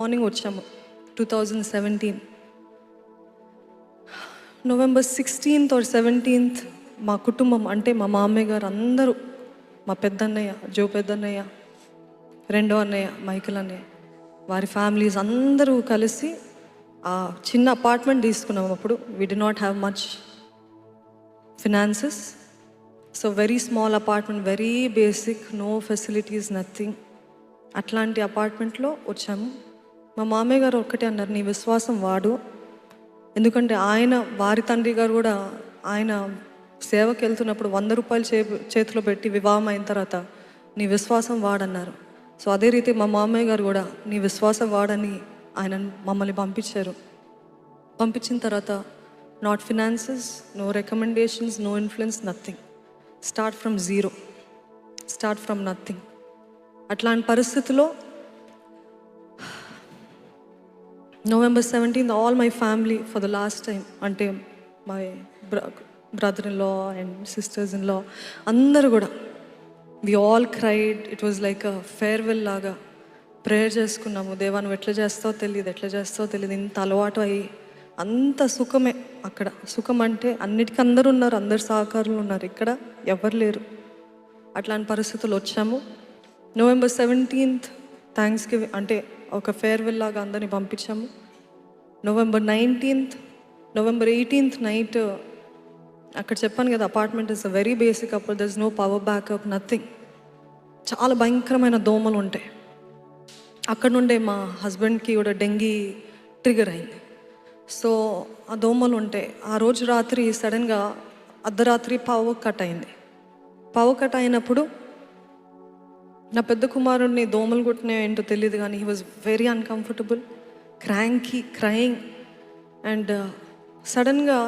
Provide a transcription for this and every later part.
Morning వచ్చాము two thousand seventeen November sixteenth or seventeenth మా కుటుంబం అంటే మా మామయ్య గారు అందరూ మా పెద్దన్నయ్య జో పెద్దన్నయ్య రెండో అన్నయ్య మైకిల్ అన్నయ్య వారి ఫ్యామిలీస్ అందరూ కలిసి ఆ చిన్న అపార్ట్మెంట్ తీసుకున్నాం అప్పుడు. We did not have much finances so very small apartment very basic no facilities nothing అట్లాంటి అపార్ట్మెంట్లో వచ్చాము. మా మామయ్య గారు ఒక్కటే అన్నారు నీ విశ్వాసం వాడు. ఎందుకంటే ఆయన వారి తండ్రి గారు కూడా ఆయన సేవకి వెళ్తున్నప్పుడు వంద రూపాయలు చే చేతిలో పెట్టి వివాహం అయిన తర్వాత నీ విశ్వాసం వాడన్నారు. సో అదే రీతి మా మామయ్య గారు కూడా నీ విశ్వాసం వాడని ఆయన మమ్మల్ని పంపించారు. పంపించిన తర్వాత not finances no recommendations no influence nothing. Start from zero. Start from nothing. అట్లాంటి పరిస్థితిలో November seventeenth all my family for the last time అంటే my brother in law and sisters in law అందరూ కూడా we all cried it was like a farewell లాగా prayer చేసుకున్నాము. దేవా నువ్వు ఎట్లా చేస్తావో తెలియదు ఎట్లా చేస్తావో తెలియదు. ఇంత అలవాటు అయ్యి అంత సుఖమే అక్కడ. సుఖం అంటే అన్నిటికీ అందరూ ఉన్నారు అందరు సహకారులు ఉన్నారు. ఇక్కడ ఎవరు లేరు. అట్లాంటి పరిస్థితులు వచ్చాము. నవంబర్ సెవెంటీన్త్ థ్యాంక్స్ గివింగ్ అంటే ఒక ఫేర్వెల్ లాగా అందరిని పంపించాము. November nineteenth November eighteenth night అక్కడ చెప్పాను కదా అపార్ట్మెంట్ ఇస్ వెరీ బేసిక్ అప్పుడు there is no power backup nothing చాలా భయంకరమైన దోమలు ఉంటాయి. అక్కడ నుండే మా హస్బెండ్కి కూడా డెంగీ ట్రిగర్ అయింది. సో ఆ దోమలు ఉంటాయి. ఆ రోజు రాత్రి సడన్గా అర్ధరాత్రి పవర్ కట్ అయింది. పవర్ కట్ అయినప్పుడు నా పెద్ద కుమారుడిని దోమలు కొట్టినా ఏంటో తెలియదు కానీ he was very uncomfortable cranky crying and సడన్గా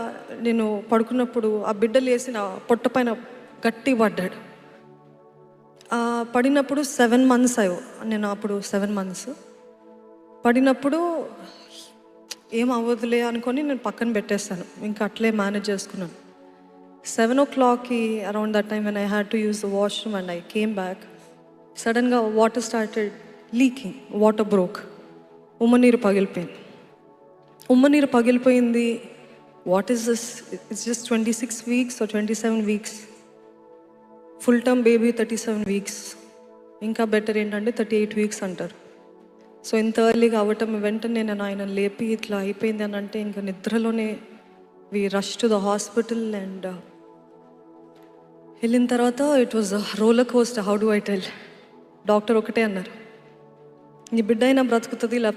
నేను పడుకున్నప్పుడు ఆ బిడ్డలు వేసిన నా పొట్ట పైన గట్టి పడ్డాడు. పడినప్పుడు సెవెన్ మంత్స్ అయ్యో నేను అప్పుడు సెవెన్ మంత్స్ పడినప్పుడు ఏం అవ్వదులే అనుకొని నేను పక్కన పెట్టేస్తాను ఇంకా అట్లే మేనేజ్ చేసుకున్నాను. సెవెన్ ఓ క్లాక్కి around that time when I had to use the washroom and I came back సడన్గా water started leaking water broke ఉమ్మనీరు పగిలిపోయింది ఉమ్మనీరు పగిలిపోయింది what is this it's just twenty six weeks twenty seven weeks full term baby thirty seven weeks ఇంకా better ఏంటంటే thirty eight weeks అంటారు. So ఇంత ఎర్లీగా అవ్వటం వెంటనే నేను ఆయన లేపి ఇట్లా అయిపోయింది అని అంటే ఇంకా నిద్రలోనే we rush to the hospital and వెళ్ళిన తర్వాత it was roller coast how do I tell doctor ఒకటే అన్నారు. నీ బిడ్డ అయినా బ్రతుకుతుంది లేకపోతే